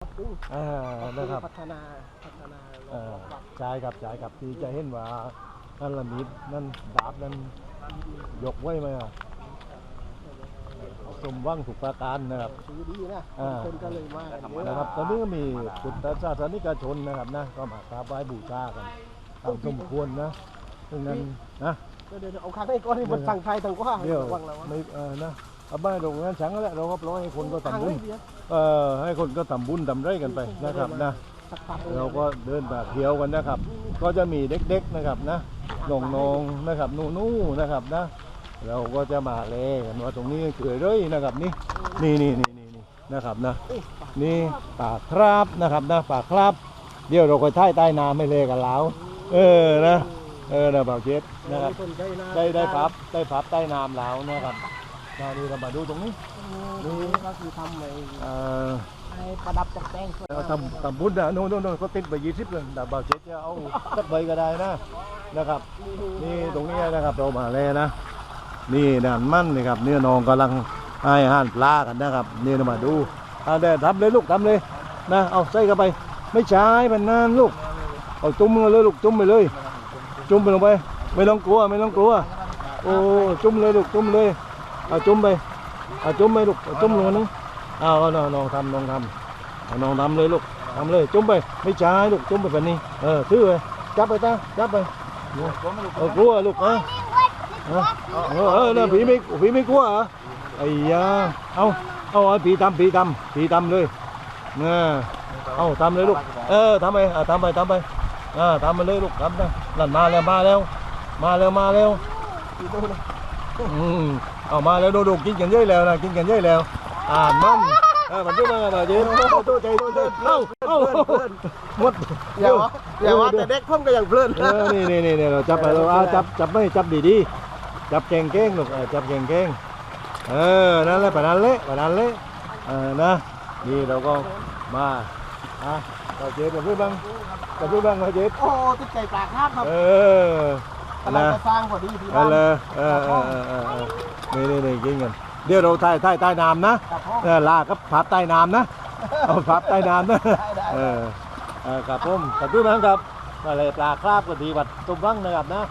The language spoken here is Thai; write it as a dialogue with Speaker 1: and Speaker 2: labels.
Speaker 1: ปรุง
Speaker 2: อ่านะครับ
Speaker 1: พัฒนาพัฒนา
Speaker 2: เอ่อ
Speaker 1: ปรับ
Speaker 2: ใช่ครับใช่ครับที่จะเห็นว่านั่นละมิดนั่นดาบนั่นยกไว้ไหมอะสมหว่างถูกประการนะครับ
Speaker 1: ถือดีนะ
Speaker 2: อ่า
Speaker 1: คนก็เลยมากันเยอะ
Speaker 2: นะครับตอนนี้ก็มีพุทธศาสนิกชนนะครับนะก็มากราบไหว้บูชากันตามสมควรนะดังนั้นนะ
Speaker 1: เดี๋ยวเดี๋ยวเอาข้างให้ก่อนให้มันสั่งไทยทางกว้าง
Speaker 2: เดี๋ยว
Speaker 1: ระวังระวัง
Speaker 2: ไม่เออนะ เอาบ้านตรงนั้นฉันก็แล้วเราก็ปล่อยให้คนก็
Speaker 1: ทาง
Speaker 2: ทำบุญ
Speaker 1: ไม่เบียด
Speaker 2: เออให้คนก็ทำบุญทำไรกันไปนะครับนะ
Speaker 1: สักพัก
Speaker 2: เราก็เดินแบบเที่ยวกันนะครับ ก็จะมีเด็กๆนะครับนะน้องๆนะครับนู่ๆนะครับนะ เราก็จะมาเลกันว่าตรงนี้เกิดเลยนะครับนี่นี่นี่นี่นี่นี่นะครับนะ
Speaker 1: เอ้ยปาก
Speaker 2: นี่ปากครับนะครับนะปากครับเดี๋ยวเราก็ท่ายใต้น้ำไม่เลกันแล้วเออนะเออนะบ่าวเจ็ดนะครับ
Speaker 1: คนใจนะ
Speaker 2: ได้ได้พับได้พับใต้น้ำแล้วนะครับ นานี่เรามาดูตรงนี้
Speaker 1: นี่ก็คือทำไอ้
Speaker 2: เอ่อ
Speaker 1: ไอ้ประดับตกแต่ง
Speaker 2: เราทำทำบุญนะโน่นโน่นโน่นเขาติดไปยี่สิบเลยแต่บ่าวเจ็ดจะเอาสักใบก็ได้นะนะครับ นี่ตรงนี้นะครับเรามาแล้วนะ นี่ด่านมั่นนะครับเนี่ยน้องกำลังให้อาหารปลากันนะครับนี่เรามาดูเอาเดี๋ยวทำเลยลูกทำเลยนะเอาใส่เข้าไป ไม่ใช่มันนานลูกเอาจุ่มเลยลูกจุ่มไปเลย จุ่มไปลงไป ไม่ต้องกลัวไม่ต้องกลัวโอ้จุ่มเลยลูกจุ่มเลย เอาจุ่มไปเอาจุ่มไปลูกเอาจุ่มลงนึงเอาเอาน้องน้องทำน้องทำเอาน้องทำเลยลูกทำเลยจุ่มไปไม่ใช่ลูกจุ่มไปแบบนี้เออถือไปจับไปตาจับไปเออกลัวลูกเออเออเออเออเนี่ยผีไม่ผีไม่กลัวเหรอไอ้ยาเอาเอาเอาผีทำผีทำผีทำเลยเนี่ยเอาทำเลยลูกเออทำไปทำไปทำไปอ่าทำไปเลยลูกทำนะนั่นมาแล้วมาแล้ว มาแล้วมาแล้ว อืมเอามาแล้วดูดูกินกันเยอะแล้วนะกินกันเยอะแล้ว อ่านมันเออมันด้วยมันอะไรเจ๊ตัวใจตัวใจเอ้าเอ้าหมด
Speaker 1: อย่าว่าอย่าว่าแต่เด็กพ่มก็อย่างเพลิน
Speaker 2: เออนี่นี่นี่นี่เราจับไปเราอะจับจับไม่จับดีดีๆจับเก่งเก่งลูกเออจับเก่งเก่งเออนั่นแหละปะนั้นเละปะนั้นเละเออนะนี่เราก็มาอะเราเจ๊กับพี่บังกับพี่บังเราเจ๊
Speaker 1: โอ้ติดใจปากครับครับ
Speaker 2: เออ กำ
Speaker 1: ลัง
Speaker 2: นะ
Speaker 1: จะสร้างพอดีที่
Speaker 2: เอ
Speaker 1: บ้า
Speaker 2: อนเลยเออเออเออเออเออนี่นี่นี่กินกันเดี๋ยวเราถ่ายถ่ายใต้น้ำนะ
Speaker 1: ครับผม
Speaker 2: เออลากับพับใต้น้ำนะเอาพับใต้น้ำนะ
Speaker 1: ได้ได้
Speaker 2: เออเออครับผมขอบคุณมากครับมาเลยปลาคราบกะดีวัดตุ้มวังนะครับนะ